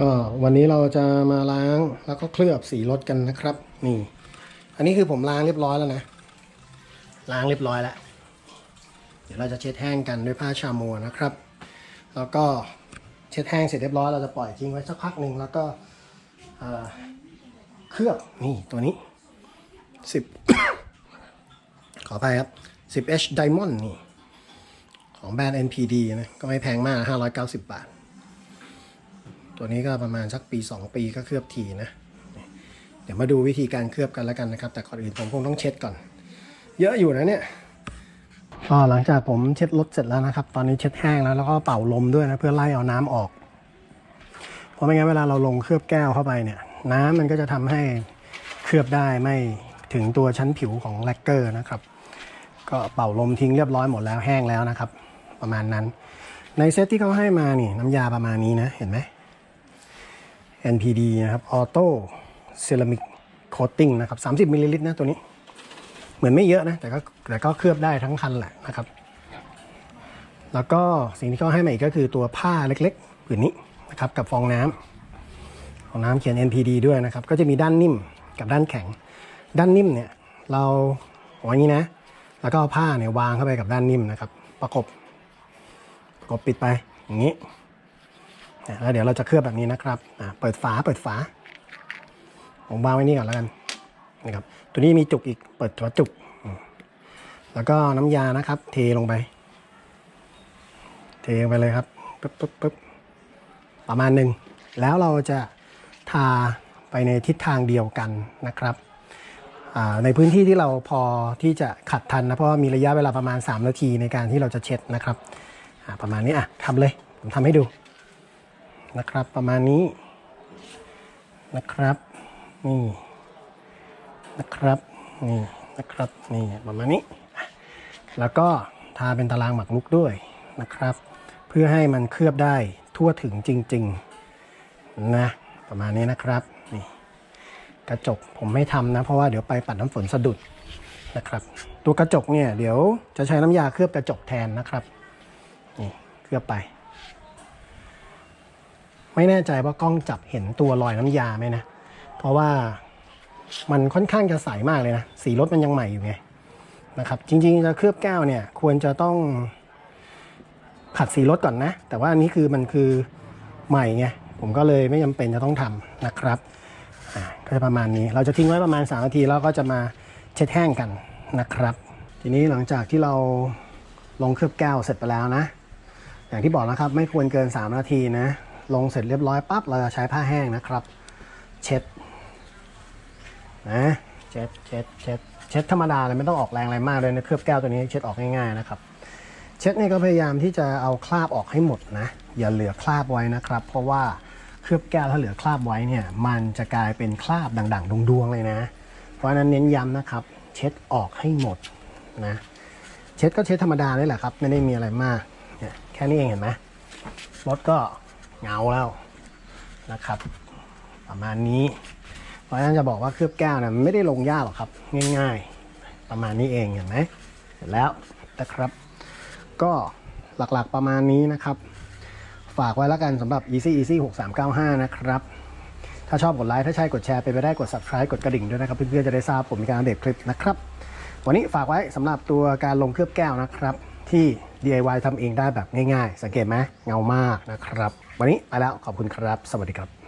ก็วันนี้เราจะมาล้างแล้วก็เคลือบสีรถกันนะครับ นี่ อันนี้คือผมล้างเรียบร้อยแล้วนะ ล้างเรียบร้อยแล้ว เดี๋ยวเราจะเช็ดแห้งกันด้วยผ้าชามัวนะครับ แล้วก็เช็ดแห้งเสร็จเรียบร้อยเราจะปล่อยทิ้งไว้สักพักหนึ่งแล้วก็เคลือบนี่ตัวนี้สิบขออภัยครับ 10H Diamond นี่ ของแบรนด์ NPD นะ ก็ไม่แพงมาก 590 บาท ตัวนี้ก็ประมาณสักปี 2 ปีก็เคลือบทีนะ เดี๋ยวมาดูวิธีการเคลือบกันแล้วกันนะครับ แต่ก่อนอื่นผมคงต้องเช็ดก่อน เยอะอยู่นะเนี่ยก็หลังจากผมเช็ดรถเสร็จแล้วนะครับ ตอนนี้เช็ดแห้งแล้วแล้วก็เป่าลมด้วยนะเพื่อไล่เอาน้ำออก เพราะไม่งั้นเวลาเราลงเคลือบแก้วเข้าไปเนี่ย น้ำมันก็จะทำให้เคลือบได้ไม่ถึงตัวชั้นผิวของแลกเกอร์นะครับ ก็เป่าลมทิ้งเรียบร้อยหมดแล้วแห้งแล้วนะครับ ประมาณนั้น ในเซตที่เขาให้มานี่น้ำยาประมาณนี้นะเห็นไหม NPD นะครับ Auto Ceramic Coating นะครับ 30มิลลิลิตรนะตัวนี้ เหมือนไม่เยอะนะ แต่ก็แต่ก็เคลือบได้ทั้งคันแหละนะครับ แล้วก็สิ่งที่เขาให้มาอีกก็คือตัวผ้าเล็กๆผืนนี้นะครับ กับฟองน้ำฟองน้ำเขียน NPD ด้วยนะครับ ก็จะมีด้านนิ่มกับด้านแข็ง ด้านนิ่มเนี่ยเราเอาอย่างนี้นะ แล้วก็เอาผ้าเนี่ยวางเข้าไปกับด้านนิ่มนะครับ ประกบประกบปิดไปอย่างนี้ แล้วเดี๋ยวเราจะเคลือบแบบนี้นะครับเปิดฝาเปิดฝา ผมวางไว้นี่ก่อนแล้วกันนะครับตัวนี้มีจุกอีกเปิดหัวจุก แล้วก็น้ำยานะครับ เทลงไป เทลงไปเลยครับปึ๊บปึ๊บปึ๊บประมาณหนึ่งแล้วเราจะทาไปในทิศทางเดียวกันนะครับในพื้นที่ที่เราพอที่จะขัดทันนะเพราะว่ามีระยะเวลาประมาณ 3 นาทีในการที่เราจะเช็ดนะครับประมาณนี้อะทำเลยผมทำให้ดู นะครับ ประมาณนี้นะครับ นี่นะครับ นี่นะครับ นี่ประมาณนี้ แล้วก็ทาเป็นตารางหมักลุกด้วยนะครับ เพื่อให้มันเคลือบได้ทั่วถึงจริง ๆ นะ ประมาณนี้นะครับ นี่กระจกผมไม่ทำนะ เพราะว่าเดี๋ยวไปปัดน้ำฝนสะดุดนะครับ ตัวกระจกเนี่ยเดี๋ยวจะใช้น้ำยาเคลือบกระจกแทนนะครับ นี่เคลือบไป ไม่แน่ใจว่ากล้องจับเห็นตัวรอยน้ำยาไหมนะ เพราะว่ามันค่อนข้างจะใสมากเลยนะ สีรถมันยังใหม่อยู่ไงนะครับ จริงๆจะเคลือบแก้วเนี่ย ควรจะต้องขัดสีรถก่อนนะ แต่ว่าอันนี้คือมันคือใหม่ไง ผมก็เลยไม่จำเป็นจะต้องทำนะครับก็จะประมาณนี้ เราจะทิ้งไว้ประมาณ 3 นาทีแล้วก็จะมาเช็ดแห้งกันนะครับ ทีนี้หลังจากที่เราลงเคลือบแก้วเสร็จไปแล้วนะ อย่างที่บอกนะครับไม่ควรเกิน 3 นาทีนะ ลงเสร็จเรียบร้อยปั๊บเราจะใช้ผ้าแห้งนะครับ เช็ดนะเช็ดเช็ดเช็ดเช็ดธรรมดาเลยไม่ต้องออกแรงอะไรมากเลยนะเคลือบแก้วตัวนี้เช็ดออกง่ายๆนะครับ เช็ดนี่ก็พยายามที่จะเอาคราบออกให้หมดนะ อย่าเหลือคราบไว้นะครับ เพราะว่าเคลือบแก้วถ้าเหลือคราบไว้เนี่ย มันจะกลายเป็นคราบด่างๆดวงๆเลยนะ เพราะฉะนั้นเน้นย้ำนะครับ เช็ดออกให้หมดนะเช็ดก็เช็ดธรรมดานี่แหละครับ ไม่ได้มีอะไรมากเนี่ยแค่นี้เองเห็นไหมรถก็ เงาแล้วนะครับ ประมาณนี้เพราะฉะนั้นจะบอกว่าเคลือบแก้วเนี่ยไม่ได้ลงยากหรอกครับ ง่ายๆ ประมาณนี้เองเห็นไหมเสร็จแล้วนะครับ ก็หลักๆประมาณนี้นะครับ ฝากไว้แล้วกันสำหรับ easy easy 6395 นะครับ ถ้าชอบกดไลค์ ถ้าใช่กดแชร์ไปไปได้กด subscribe กดกระดิ่งด้วยนะครับ เพื่อนๆ จะได้ทราบผมมีการอัปเดตคลิปนะครับ วันนี้ฝากไว้สำหรับตัวการลงเคลือบแก้วนะครับที่ DIY ทำเองได้แบบง่ายๆ สังเกตไหมเงามากนะครับ วันนี้ไปแล้วขอบคุณครับ สวัสดีครับ